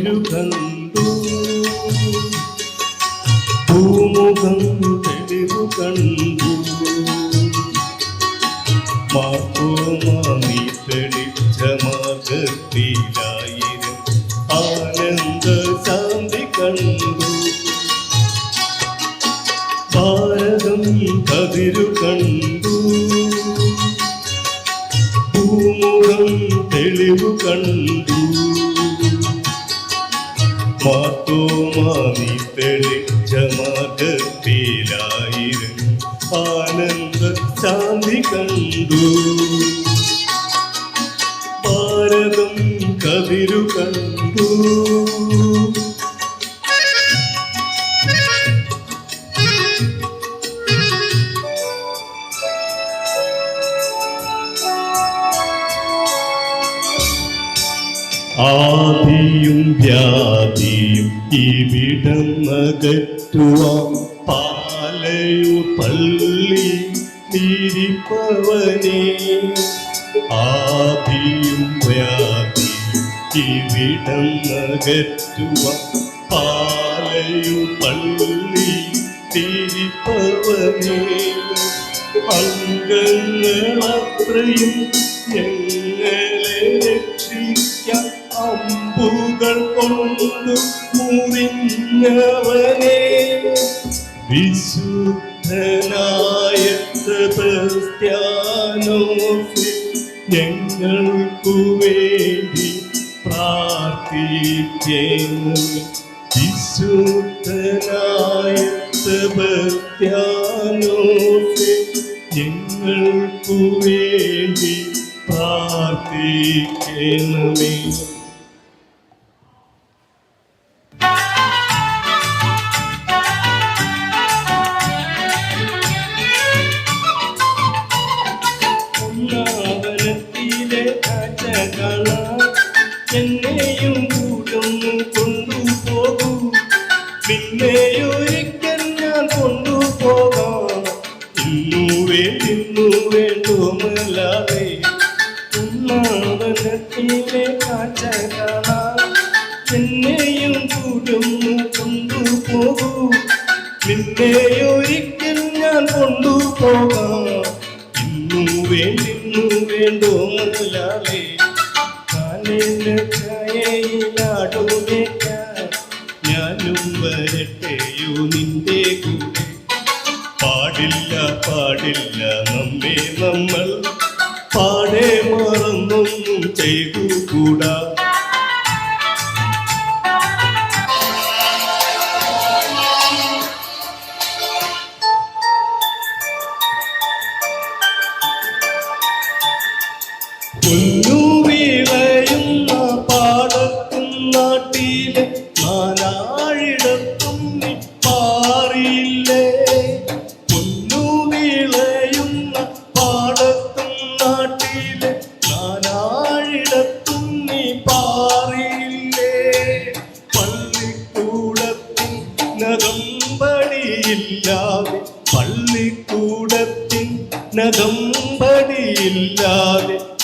കതിരു ഭൂമുഖം പൂമുഖം തെളിവു കണ്ടു. മാപ്പോമാമി തെളിച്ച മാർഗത്തിലായിരം ആനന്ദ ശാന്തി കണ്ടു. ഭാരതം കതിരു കണ്ടു. പൂമുഖം തെളിവു കണ്ടു. മാത്തോമാമി തെളിച്ച മാർഗത്തിലായിരം ആനന്ദ ശാന്തി കണ്ടു. ഭാരതം കതിരു കണ്ടു. ആദിയും വ്യാധിയും ഇവിടം അകറ്റുവാൻ പാലയു പള്ളി തിരിപ്പവനെ. ആദിയും വ്യാധിയും ഇവിടം അകറ്റുവാൻ പാലയു പള്ളി തിരിപ്പവനെ. അംഗങ്ങളത്രയും ഞങ്ങളെ രക്ഷിക്കാൻ അമ്പുകൾ കൊണ്ടു മുറിഞ്ഞവനെ വിശുദ്ധനായ സെബസ്ത്യാനോസേ, ഞങ്ങൾക്കു വേണ്ടി പ്രാർത്ഥിക്കുന്നു. വിശുദ്ധനായ സെബസ്ത്യാനോസേ, ഞങ്ങൾക്കു വേണ്ടി പ്രാർത്ഥിക്കണമേ. നിന്നെയൊരിക്കൽ ഞാൻ കൊണ്ടുപോകാം. ഇന്നു വേണ്ടിന്നു വേണ്ടോ മുതലാളെ ഞാനും വരട്ടെയോ നിന്റെ കൂടെ? പാടില്ല പാടില്ല നമ്മെ നമ്മൾ നകമ്പടിയില്ലാതെ പള്ളിക്കൂടത്തിൽ നദമ്പടിയില്ലാതെ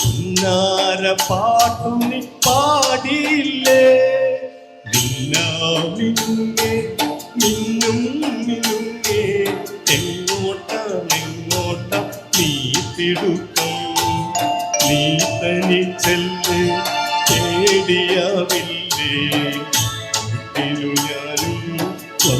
ഉന്നാര പാട്ടുണി പാടിയില്ലേ? മിന്നാമിനുങ്ങേ മിന്നും മിനുങ്ങേ എങ്ങോട്ടാ എങ്ങോട്ടാ നീ തിടുക്കം? നീ തനി കൂട്ടിനു ഞാനും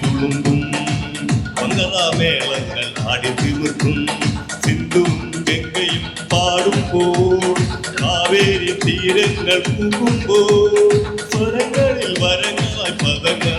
തുള്ളിത്തുളുമ്പും മംഗളമേളങ്ങൾ ആടി തീർക്കും. സിന്ധുവും ഗംഗയും പാടുമ്പോൾ കാവേരി തീരങ്ങൾ പൂക്കുമ്പോൾ സ്വരങ്ങളിൽ വരങ്ങളായി പദങ്ങളായി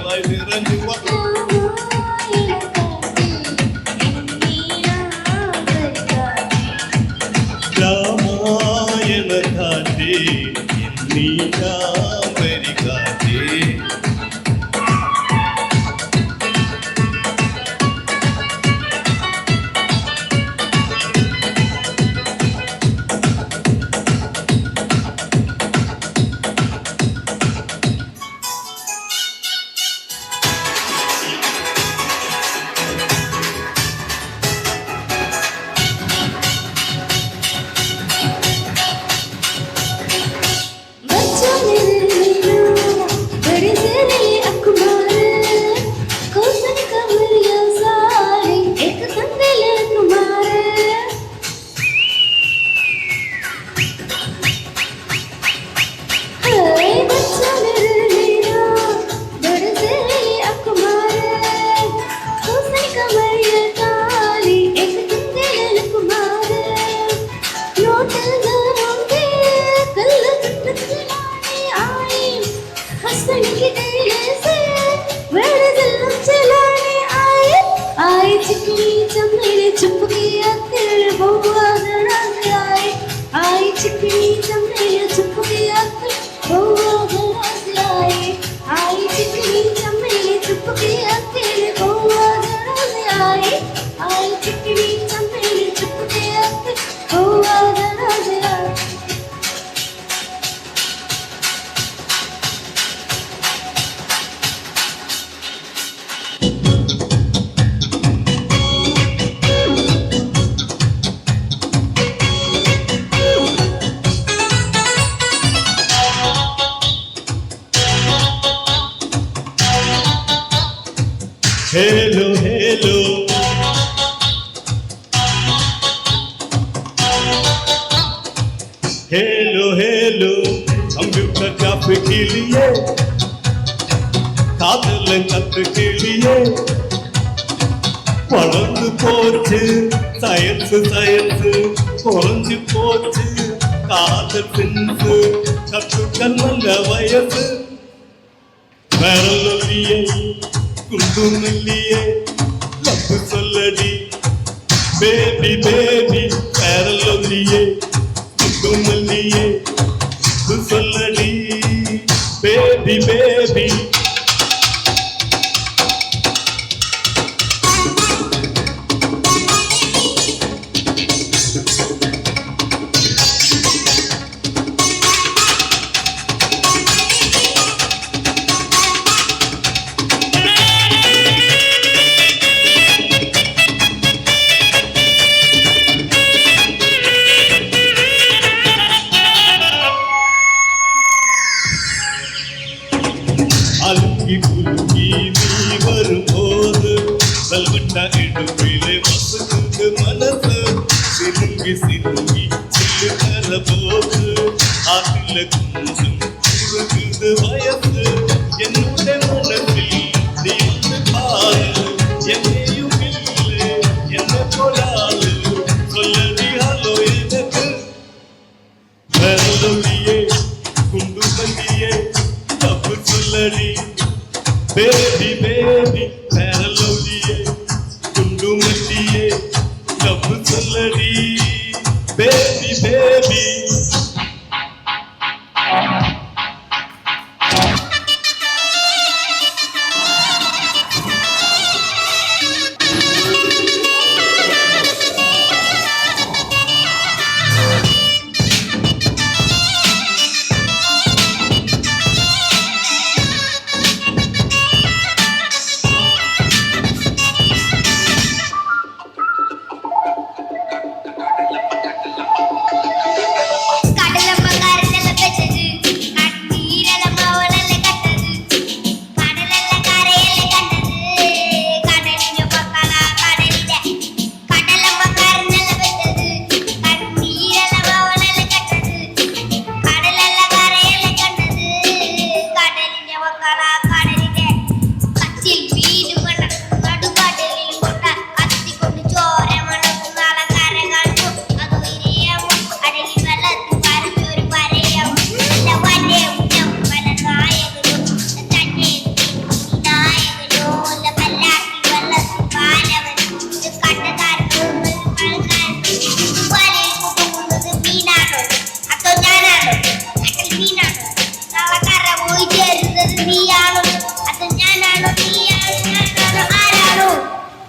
காத்து கிளியே காதல கத்து கிளியே வளர்ந்து போச்சு சயன்ஸு சயன்ஸு குறைஞ்சு போச்சு காதல் பின்பு கற்றுக்கள் நல்ல வயசு. விரலியே குண்டும் இல்லையே தப்பு சொல்லடி. பேபி பேபி விரலியே சொல்லடி. அழுங்கி குலுங்கி நீ வரும்போது வெல்வெட்ட இடுப்பிலே வசுகுது மனசு சிறுங்கி சிறுங்கி சிறு தர போது ஆத்தில கொஞ்சம் Bye.